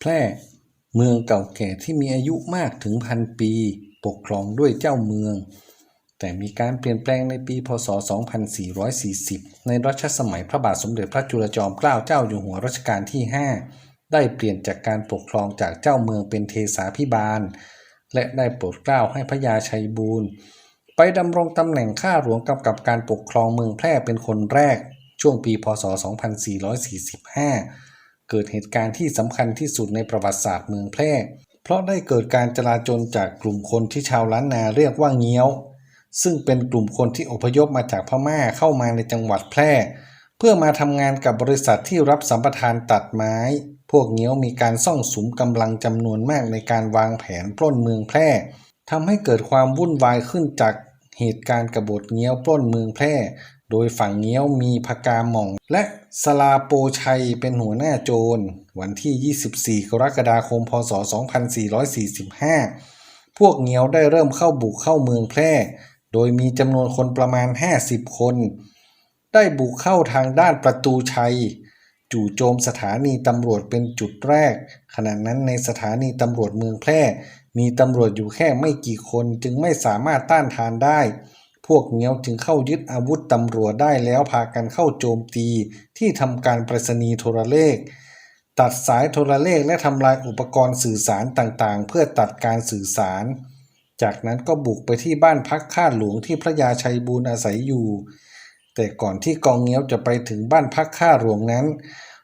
แพร่เมืองเก่าแก่ที่มีอายุมากถึงพันปี ปกครองด้วยเจ้าเมือง แต่มีการเปลี่ยนแปลงในปี พศ 2440 ในรัชสมัยพระบาทสมเด็จพระจุลจอมเกล้าเจ้าอยู่หัวรัชกาลที่ 5 ได้เปลี่ยนจากการปกครองจากเจ้าเมืองเป็นเทสาพิบาล และได้โปรดเกล้าให้พระยาชัยบูรณ์ไปดำรงตำแหน่งข้าหลวงกำกับการปกครองเมืองแพร่เป็นคนแรก ช่วงปี พศ 2445 เกิดเหตุการณ์ที่สำคัญที่สุดในประวัติศาสตร์เมืองแพร่ เพราะได้เกิดการจลาจลจากกลุ่มคนที่ชาวล้านนาเรียกว่าเงี้ยว ซึ่งเป็นกลุ่มคนที่อพยพมาจากพม่าเข้ามาในจังหวัดแพร่ เพื่อมาทำงานกับบริษัทที่รับสัมปทานตัดไม้ พวกเงี้ยวมีการซ่องสุมกำลังจำนวนมากในการวางแผนปล้นเมืองแพร่ทำให้เกิดความวุ่นวายขึ้นจากเหตุการณ์กบฏเงี้ยวปล้นเมืองแพร่ โดยฝั่งเงี้ยวมีพกาหม่อง และสลาโปชัยเป็นหัวหน้าโจร วันที่ 24 กรกฎาคม พศ 2445 พวกเงี้ยวได้เริ่มเข้าบุกเข้าเมืองแพร่ โดยมีจำนวนคนประมาณ 50 คน ได้บุกเข้าทางด้านประตูชัย จู่โจมสถานีตำรวจเป็นจุดแรก ขณะนั้นในสถานีตำรวจเมืองแพร่ มีตำรวจอยู่แค่ไม่กี่คนจึงไม่สามารถต้านทานได้ พวกเงี้ยวจึงเข้ายึดอาวุธตำรวจได้แล้วพากันเข้าโจมตีที่ทำการประษณีโทรเลข ตัดสายโทรเลขและทำลายอุปกรณ์สื่อสารต่างๆ เพื่อตัดการสื่อสาร จากนั้นก็บุกไปที่บ้านพักข้าหลวงที่พระยาชัยบูรณ์อาศัยอยู่ แต่ก่อนที่กองเงี้ยวจะไปถึงบ้านพักข้าหลวงนั้น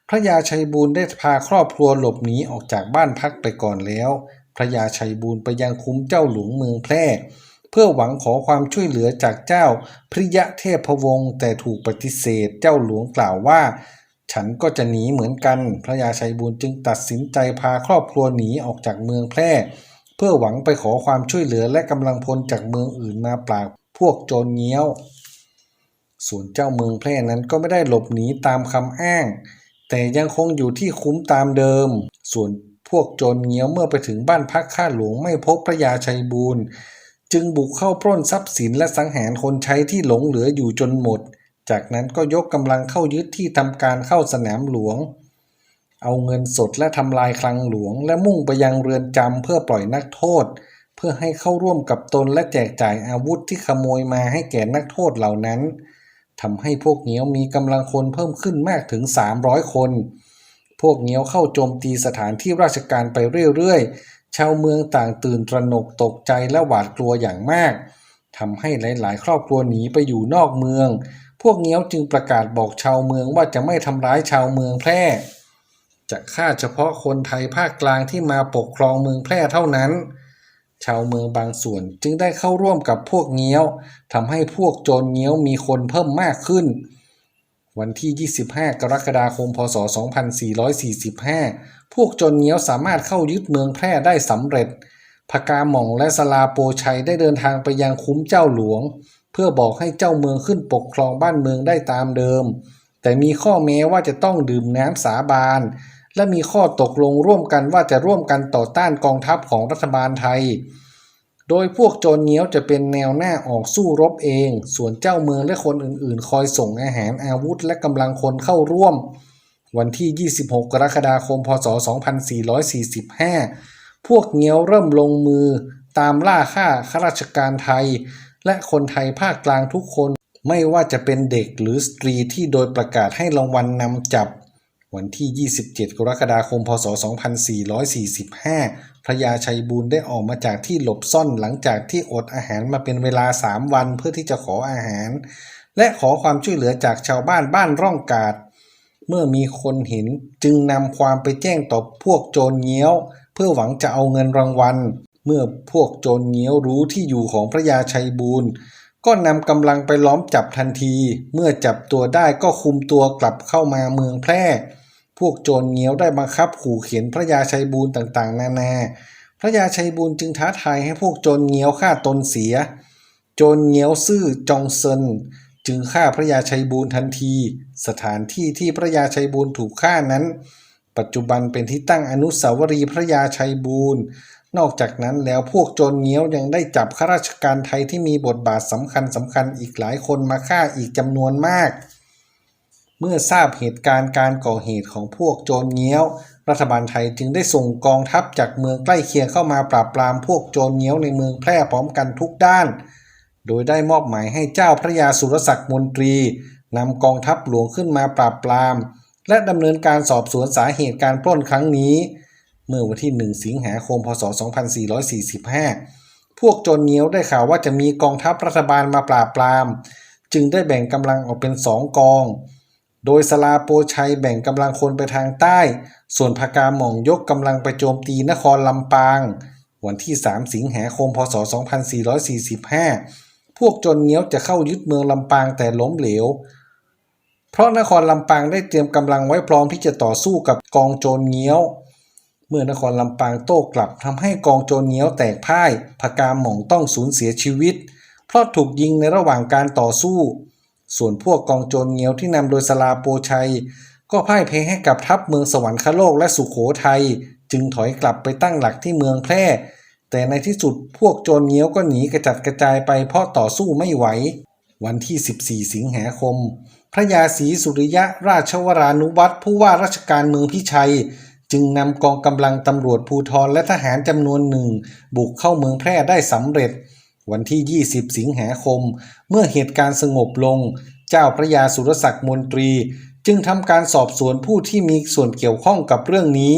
พระยาชัยบูรณ์ได้พาครอบครัวหลบหนีออกจากบ้านพักไปก่อนแล้ว พระยาชัยบูรณ์ไปยังคุ้มเจ้าหลวงเมืองแพร่ เพื่อหวังขอความช่วยเหลือจากเจ้าพริยะเทพวงศ์แต่ถูกปฏิเสธเจ้าหลวงกล่าวว่า ฉันก็จะหนีเหมือนกัน พระยาชัยบูรณ์จึงตัดสินใจพาครอบครัวหนีออกจากเมืองแพร่ เพื่อหวังไปขอความช่วยเหลือและกำลังพลจากเมืองอื่นมาปราบพวกโจรเงี้ยว ส่วนเจ้าเมืองแพร่นั้นก็ไม่ได้หลบหนีตามคำอ้าง แต่ยังคงอยู่ที่คุ้มตามเดิม ส่วนพวกโจรเงี้ยวเมื่อไปถึงบ้านพักข้าหลวงไม่พบพระยาชัยบูรณ์ จึงบุกเข้าปล้นทรัพย์สินและสังหารคนใช้ที่หลงเหลืออยู่จนหมด จากนั้นก็ยกกำลังเข้ายึดที่ทำการเข้าสนามหลวง เอาเงินสดและทำลายคลังหลวง และมุ่งไปยังเรือนจำเพื่อปล่อยนักโทษ เพื่อให้เข้าร่วมกับตนและแจกจ่ายอาวุธที่ขโมยมาให้แก่นักโทษเหล่านั้นทำให้พวกเงี้ยวมีกำลังคนเพิ่มขึ้นมากถึง 300 คน พวกเงี้ยวเข้าโจมตีสถานที่ราชการไปเรื่อยๆ ชาวเมืองต่างตื่นตระหนกตกใจและหวาดกลัวอย่างมากทำให้หลาย ๆ ครอบครัวหนีไปอยู่นอกเมือง พวกเงี้ยวจึงประกาศบอกชาวเมืองว่าจะไม่ทำร้ายชาวเมืองแพร่ จะฆ่าเฉพาะคนไทยภาคกลางที่มาปกครองเมืองแพร่เท่านั้น ชาวเมืองบางส่วนจึงได้เข้าร่วมกับพวกเงี้ยวทำให้พวกโจรเงี้ยวมีคนเพิ่มมากขึ้น วันที่ 25 กรกฎาคม พศ 2445 พวกจรเงี้ยวสามารถเข้ายึดเมืองแพร่ได้สำเร็จ พกาหม่องและสลาโปชัยได้เดินทางไปยังคุ้มเจ้าหลวง เพื่อบอกให้เจ้าเมืองขึ้นปกครองบ้านเมืองได้ตามเดิม แต่มีข้อแม้ว่าจะต้องดื่มน้ำสาบาน และมีข้อตกลงร่วมกันว่าจะร่วมกันต่อต้านกองทัพของรัฐบาลไทย โดยพวกโจรเงี้ยวจะเป็นแนวหน้าออกสู้รบเอง ส่วนเจ้าเมืองและคนอื่นๆ คอยส่งอาหารอาวุธและกำลังคนเข้าร่วม วันที่ 26 กรกฎาคม พศ 2445 พวกเงี้ยวเริ่มลงมือตามล่าฆ่าข้าราชการไทย และคนไทยภาคกลางทุกคน ไม่ว่าจะเป็นเด็กหรือสตรีที่โดยประกาศให้รางวัลนำจับ วันที่ 27 กรกฎาคม พศ 2445 พระยาชัยบูรณ์ได้ออกมาจากที่หลบซ่อนหลังจากที่อดอาหารมาเป็นเวลา3วันเพื่อที่จะขออาหาร และขอความช่วยเหลือจากชาวบ้านบ้านร่องกาดเมื่อมีคนเห็นจึงนำความไปแจ้งต่อพวกโจรเงี้ยว เพื่อหวังจะเอาเงินรางวัล เมื่อพวกโจรเงี้ยวรู้ที่อยู่ของพระยาชัยบูรณ์ก็นำกำลังไปล้อมจับทันที เมื่อจับตัวได้ก็คุมตัวกลับเข้ามาเมืองแพร่ พวกโจรเงี้ยวได้บังคับขู่เข็นพระยาชัยบูรณ์ต่างๆ นานา พระยาชัยบูรณ์จึงท้าทายให้พวกโจรเงี้ยวฆ่าตนเสีย โจรเงี้ยวซื่อจองเซินจึงฆ่าพระยาชัยบูรณ์ทันที สถานที่ที่พระยาชัยบูรณ์ถูกฆ่านั้น ปัจจุบันเป็นที่ตั้งอนุสาวรีย์พระยาชัยบูรณ์นอกจากนั้นแล้วพวกโจรเงี้ยวยังได้จับข้าราชการไทยที่มีบทบาทสำคัญสำคัญอีกหลายคนมาฆ่าอีกจำนวนมาก เมื่อทราบเหตุการณ์การก่อเหตุของพวกโจรเงี้ยว รัฐบาลไทยจึงได้ส่งกองทัพจากเมืองใกล้เคียงเข้ามาปราบปรามพวกโจรเงี้ยวในเมืองแพร่พร้อมกันทุกด้าน โดยได้มอบหมายให้เจ้าพระยาสุรศักดิ์มนตรีนำกองทัพหลวงขึ้นมาปราบปราม และดำเนินการสอบสวนสาเหตุการปล้นครั้งนี้ เมื่อวันที่ 1 สิงหาคม พศ 2445 พวกโจรเงี้ยวได้ข่าวว่าจะมีกองทัพรัฐบาลมาปราบปราม จึงได้แบ่งกำลังออกเป็นสองกอง โดยสลาโปชัยแบ่งกำลังคนไปทางใต้ ส่วนพากาหม่องยกกำลังไปโจมตีนครลำปาง วันที่ 3 สิงหาคม พศ 2445 พวกโจรเงี้ยวจะเข้ายึดเมืองลำปางแต่ล้มเหลว เพราะนครลำปางได้เตรียมกำลังไว้พร้อมที่จะต่อสู้กับกองโจรเงี้ยว เมื่อนครลำปางโต้กลับทำให้กองโจรเงี้ยวแตกพ่ายพากาหม่องต้องสูญเสียชีวิต เพราะถูกยิงในระหว่างการต่อสู้ ส่วนพวกกองโจรเงี้ยวที่นำโดยสลาโปชัย ก็พ่ายแพ้ให้กับทัพเมืองสวรรคโลกและสุขโขทัยจึงถอยกลับไปตั้งหลักที่เมืองแพร่ แต่ในที่สุดพวกโจรเงี้ยวก็หนีกระจัดกระจายไปเพราะต่อสู้ไม่ไหว วันที่ 14 สิงหาคม พระยาศรีสุริยะราชวรานุวัตรผู้ว่าราชการเมืองพิชัยจึงนำกองกำลังตำรวจภูธรและทหารจำนวนหนึ่ง บุกเข้าเมืองแพร่ได้สำเร็จ วันที่ 20 สิงหาคม เมื่อเหตุการณ์สงบลง เจ้าพระยาสุรศักดิ์มนตรี จึงทำการสอบสวนผู้ที่มีส่วนเกี่ยวข้องกับเรื่องนี้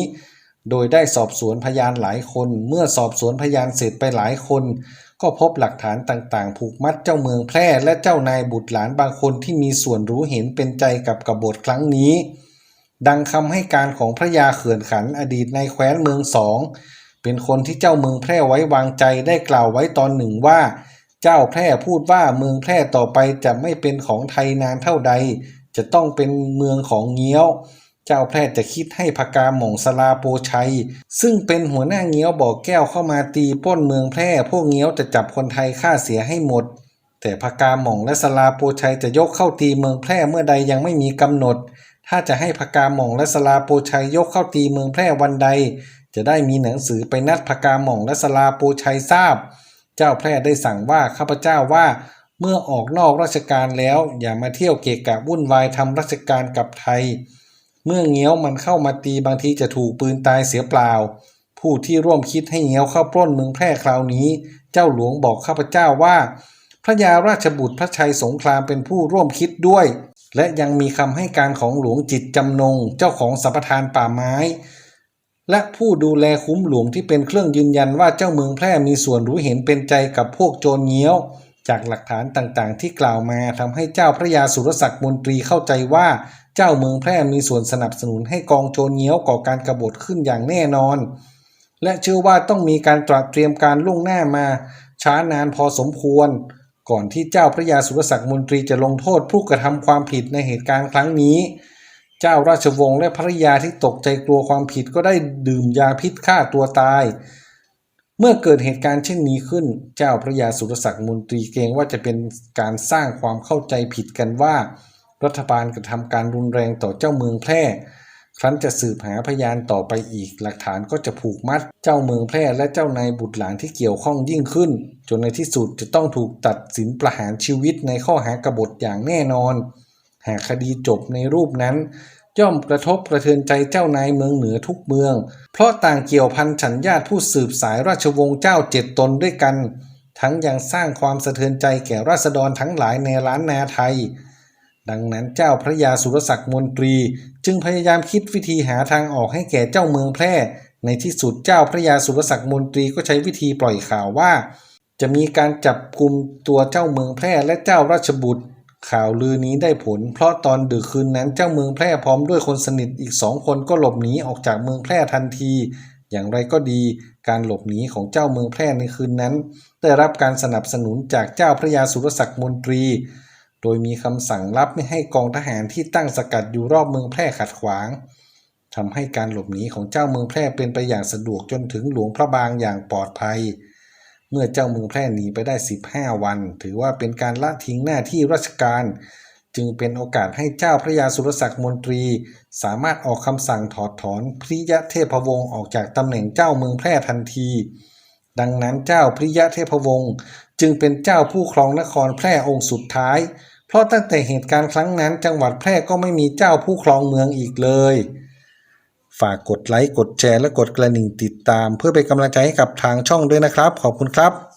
โดยได้สอบสวนพยานหลายคน เมื่อสอบสวนพยานเสร็จไปหลายคน ก็พบหลักฐานต่างๆ ผูกมัดเจ้าเมืองแพร่และเจ้านายบุตรหลานบางคนที่มีส่วนรู้เห็นเป็นใจกับกบฏครั้งนี้ ดังคำให้การของพระยาเขื่อนขันอดีตในายแคว้นเมืองสอง เป็นคนที่เจ้าเมืองแพร่ไว้วางใจได้กล่าวไว้ตอนหนึ่งว่า เจ้าแพร่พูดว่าเมืองแพร่ต่อไปจะไม่เป็นของไทยนานเท่าใด จะต้องเป็นเมืองของเงี้ยว เจ้าแพร่จะคิดให้พกาหม่องสลาโปชัย ซึ่งเป็นหัวหน้าเงี้ยวบอกแก้วเข้ามาตีป้นเมืองแพร่ พวกเงี้ยวจะจับคนไทยฆ่าเสียให้หมด แต่พกาหม่องและสลาโปชัยจะยกเข้าตีเมืองแพร่เมื่อใดยังไม่มีกำหนดถ้าจะให้พกาหม่องและสลาโปชัยยกเข้าตีเมืองแพร่วันใด จะได้มีหนังสือไปนัดพกาหม่องและสลาโปชัยทราบ เจ้าแพร่ได้สั่งว่าข้าพเจ้าว่าเมื่อออกนอกราชการแล้วอย่ามาเที่ยวเกะกะวุ่นวายทำราชการกับไทย เมื่อเงี้ยวมันเข้ามาตีบางทีจะถูกปืนตายเสียเปล่า ผู้ที่ร่วมคิดให้เงี้ยวเข้าปล้นเมืองแพร่คราวนี้ เจ้าหลวงบอกข้าพเจ้าว่า พระยาราชบุตรพระชัยสงครามเป็นผู้ร่วมคิดด้วย และยังมีคำให้การของหลวงจิตจำนง เจ้าของสัมปทานป่าไม้ และผู้ดูแลคุ้มหลวงที่เป็นเครื่องยืนยันว่าเจ้าเมืองแพร่มีส่วนรู้เห็นเป็นใจกับพวกโจรเงี้ยว จากหลักฐานต่างๆ ที่กล่าวมาทำให้เจ้าพระยาสุรศักดิ์มนตรีเข้าใจว่า เจ้าเมืองแพร่มีส่วนสนับสนุนให้กองโจรเงี้ยวก่อการกบฏขึ้นอย่างแน่นอน และเชื่อว่าต้องมีการตระเตรียมการล่วงหน้ามา ช้านานพอสมควร ก่อนที่เจ้าพระยาสุรศักดิ์มนตรีจะลงโทษผู้กระทำความผิดในเหตุการณ์ครั้งนี้ เจ้าราชวงศ์และภรยาที่ตกใจกลัวความผิดก็ได้ดื่มยาพิษฆ่าตัวตาย เมื่อเกิดเหตุการณ์เช่นนี้ขึ้น เจ้าพระยาสุรศักดิ์มนตรีเกรงว่าจะเป็นการสร้างความเข้าใจผิดกันว่า รัฐบาลกระทำการรุนแรงต่อเจ้าเมืองแพร่ครั้นจะสืบหาพยานต่อไปอีก หลักฐานก็จะผูกมัดเจ้าเมืองแพร่และเจ้านายบุตรหลานที่เกี่ยวข้องยิ่งขึ้น จนในที่สุดจะต้องถูกตัดสินประหารชีวิตในข้อหากบฏอย่างแน่นอน หากคดีจบในรูปนั้น ย่อมกระทบกระเทือนใจเจ้านายเมืองเหนือทุกเมือง เพราะต่างเกี่ยวพันฉันญาติผู้สืบสายราชวงศ์เจ้าเจ็ดตนด้วยกัน ทั้งยังสร้างความสะเทือนใจแก่ราษฎรทั้งหลายในล้านนาไทย ดังนั้นเจ้าพระยาสุรศักดิ์มนตรี จึงพยายามคิดวิธีหาทางออกให้แก่เจ้าเมืองแพร่ ในที่สุดเจ้าพระยาสุรศักดิ์มนตรีก็ใช้วิธีปล่อยข่าวว่าจะมีการจับกลุ่มตัวเจ้าเมืองแพร่และเจ้าราชบุตร ข่าวลือนี้ได้ผล เพราะตอนดึกคืนนั้นเจ้าเมืองแพร่พร้อมด้วยคนสนิทอีกสองคนก็หลบหนีออกจากเมืองแพร่ทันที อย่างไรก็ดีการหลบหนีของเจ้าเมืองแพร่ในคืนนั้น ได้รับการสนับสนุนจากเจ้าพระยาสุรศักดิ์มนตรี โดยมีคำสั่งลับไม่ให้กองทหารที่ตั้งสกัดอยู่รอบเมืองแพร่ขัดขวางทำให้การหลบหนีของเจ้าเมืองแพร่เป็นไปอย่างสะดวกจนถึงหลวงพระบางอย่างปลอดภัย เมื่อเจ้าเมืองแพร่หนีไปได้ 15 วัน ถือว่าเป็นการละทิ้งหน้าที่ราชการ จึงเป็นโอกาสให้เจ้าพระยาสุรศักดิ์มนตรี สามารถออกคำสั่งถอดถอนพริยะเทพวงศ์ออกจากตำแหน่งเจ้าเมืองแพร่ทันที ดังนั้นเจ้าพริยะเทพวงศ์จึงเป็นเจ้าผู้ครองนครแพร่องค์สุดท้าย เพราะตั้งแต่เหตุการณ์ครั้งนั้นจังหวัดแพร่ก็ไม่มีเจ้าผู้ครองเมืองอีกเลย ฝากกดไลค์กดแชร์และกดกระดิ่งติดตาม เพื่อเป็นกำลังใจให้กับทางช่องด้วยนะครับ ขอบคุณครับ